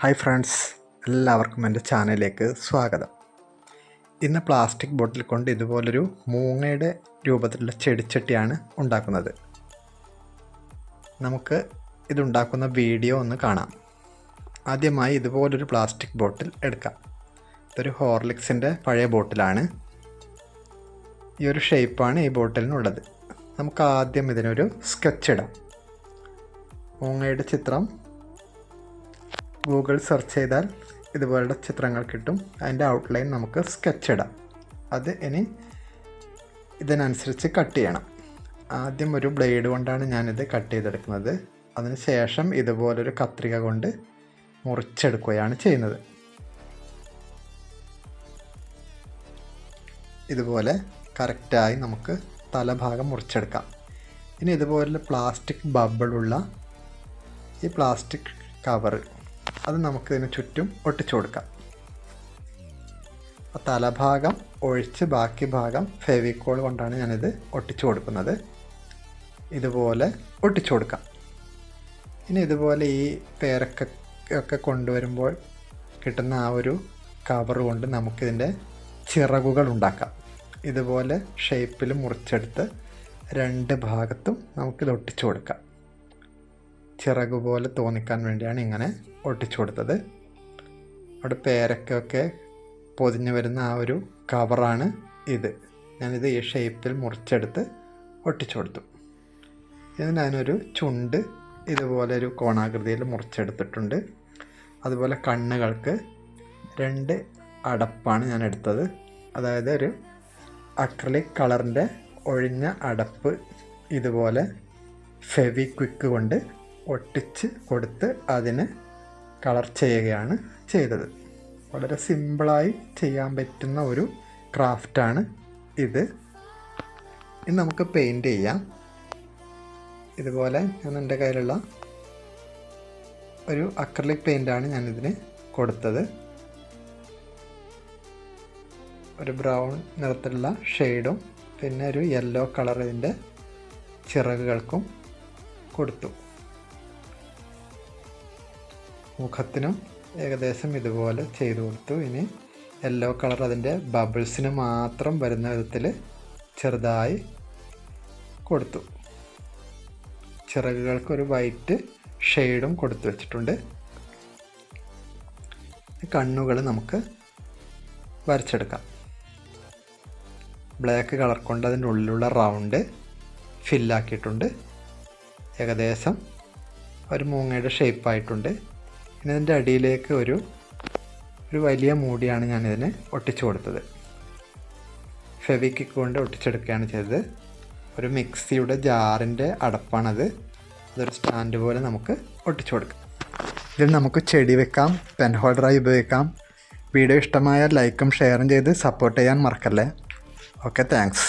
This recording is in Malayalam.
ഹായ് ഫ്രണ്ട്സ് എല്ലാവർക്കും എന്റെ ചാനലിലേക്ക് സ്വാഗതം. ഇന്ന് പ്ലാസ്റ്റിക് ബോട്ടിൽ കൊണ്ട് ഇതുപോലൊരു മൂങ്ങയുടെ രൂപത്തിലുള്ള ചെടിച്ചട്ടിയാണ് ഉണ്ടാക്കുന്നത്. നമുക്ക് ഇതുണ്ടാക്കുന്ന വീഡിയോ ഒന്ന് കാണാം. ആദ്യമായി ഇതുപോലൊരു പ്ലാസ്റ്റിക് ബോട്ടിൽ എടുക്കാം. ഇതൊരു ഹോർലിക്സിന്റെ പഴയ ബോട്ടിലാണ്. ഈ ഒരു ഷേപ്പാണ് ഈ ബോട്ടിലിനുള്ളത്. നമുക്ക് ആദ്യം ഇതിനൊരു സ്കെച്ച് ഇടാം. മൂങ്ങയുടെ ചിത്രം ഗൂഗിൾ സെർച്ച് ചെയ്താൽ ഇതുപോലുള്ള ചിത്രങ്ങൾ കിട്ടും. അതിന്റെ ഔട്ട്ലൈൻ നമുക്ക് സ്കെച്ച് ഇടാം. അത് ഇനി ഇതിനനുസരിച്ച് കട്ട് ചെയ്യണം. ആദ്യം ഒരു ബ്ലേഡ് കൊണ്ടാണ് ഞാനിത് കട്ട് ചെയ്തെടുക്കുന്നത്. അതിനുശേഷം ഇതുപോലൊരു കത്രിക കൊണ്ട് മുറിച്ചെടുക്കുകയാണ് ചെയ്യുന്നത്. ഇതുപോലെ കറക്റ്റായി നമുക്ക് തലഭാഗം മുറിച്ചെടുക്കാം. ഇനി ഇതുപോലെ പ്ലാസ്റ്റിക് ബബിളുള്ള ഈ പ്ലാസ്റ്റിക് കവർ അത് നമുക്ക് ഇതിന് ചുറ്റും ഒട്ടിച്ചു കൊടുക്കാം. ആ തലഭാഗം ഒഴിച്ച് ബാക്കി ഭാഗം ഫെവിക്കോൾ കൊണ്ടാണ് ഞാനിത് ഒട്ടിച്ചു കൊടുക്കുന്നത്. ഇതുപോലെ ഒട്ടിച്ചു കൊടുക്കാം. ഇനി ഇതുപോലെ ഈ പേരക്ക ഒക്കെ കൊണ്ടുവരുമ്പോൾ കിട്ടുന്ന ആ ഒരു കവർ കൊണ്ട് നമുക്കിതിന്റെ ചിറകുകൾ ഉണ്ടാക്കാം. ഇതുപോലെ ഷേപ്പിൽ മുറിച്ചെടുത്ത് രണ്ട് ഭാഗത്തും നമുക്കിത് ഒട്ടിച്ചു കൊടുക്കാം. ചിറക് പോലെ തോന്നിക്കാൻ വേണ്ടിയാണ് ഇങ്ങനെ ഒട്ടിച്ചു കൊടുത്തത്. അവിടെ പേരക്കൊക്കെ പൊതിഞ്ഞു വരുന്ന ആ ഒരു കവറാണ് ഇത്. ഞാനിത് ഈ ഷേപ്പിൽ മുറിച്ചെടുത്ത് ഒട്ടിച്ചു കൊടുത്തു. ഇത് ഞാനൊരു ചുണ്ട് ഇതുപോലെ ഒരു കോണാകൃതിയിൽ മുറിച്ചെടുത്തിട്ടുണ്ട്. അതുപോലെ കണ്ണുകൾക്ക് രണ്ട് അടപ്പാണ് ഞാൻ എടുത്തത്. അതായത് ഒരു അക്രലിക് കളറിന്റെ ഒഴിഞ്ഞ അടപ്പ് ഇതുപോലെ ഫെവി ക്വിക്ക് കൊണ്ട് ഒട്ടിച്ച് കൊടുത്ത് അതിന് കളർ ചെയ്യുകയാണ് ചെയ്തത്. വളരെ സിമ്പിളായി ചെയ്യാൻ പറ്റുന്ന ഒരു ക്രാഫ്റ്റാണ് ഇത്. ഇനി നമുക്ക് പെയിന്റ് ചെയ്യാം. ഇതുപോലെ ഞാൻ എന്റെ കയ്യിലുള്ള ഒരു അക്രലിക് പെയിന്റാണ് ഞാനിതിന് കൊടുത്തത്. ഒരു ബ്രൗൺ നിറത്തിലുള്ള ഷെയ്ഡും പിന്നെ ഒരു യെല്ലോ കളർ ഇതിന്റെ ചിറകുകൾക്കും കൊടുത്തു. മുഖത്തിനും ഏകദേശം ഇതുപോലെ ചെയ്തു കൊടുത്തു. ഇനി യെല്ലോ കളർ അതിന്റെ ബബിൾസിന് മാത്രം വരുന്ന വിധത്തിൽ ചെറുതായി കൊടുത്തു. ചിറകുകൾക്കൊരു വൈറ്റ് ഷെയ്ഡും കൊടുത്തു വച്ചിട്ടുണ്ട്. കണ്ണുകൾ നമുക്ക് വരച്ചെടുക്കാം. ബ്ലാക്ക് കളർ കൊണ്ട് അതിന്റെ ഉള്ളിലുള്ള റൗണ്ട് ഫില്ലാക്കിയിട്ടുണ്ട് ഏകദേശം ഒരു മൂങ്ങയുടെ ഷേപ്പായിട്ടുണ്ട് ഇനി ഇതിന്റെ അടിയിലേക്ക് ഒരു ഒരു വലിയ മൂടിയാണ് ഞാനിതിന് ഒട്ടിച്ചു കൊടുത്തത്. ഫെവിക്കിക്ക് കൊണ്ട് ഒട്ടിച്ചെടുക്കുകയാണ് ചെയ്തത്. ഒരു മിക്സിയുടെ ജാറിന്റെ അടപ്പാണത്. അതൊരു സ്റ്റാൻഡ് പോലെ നമുക്ക് ഒട്ടിച്ചു കൊടുക്കാം. ഇതിൽ നമുക്ക് ചെടി വെക്കാം പെൻ ഹോൾഡറായി ഉപയോഗിക്കാം. വീഡിയോ ഇഷ്ടമായാൽ ലൈക്കും ഷെയറും ചെയ്ത് സപ്പോർട്ട് ചെയ്യാൻ മറക്കല്ലേ. Okay thanks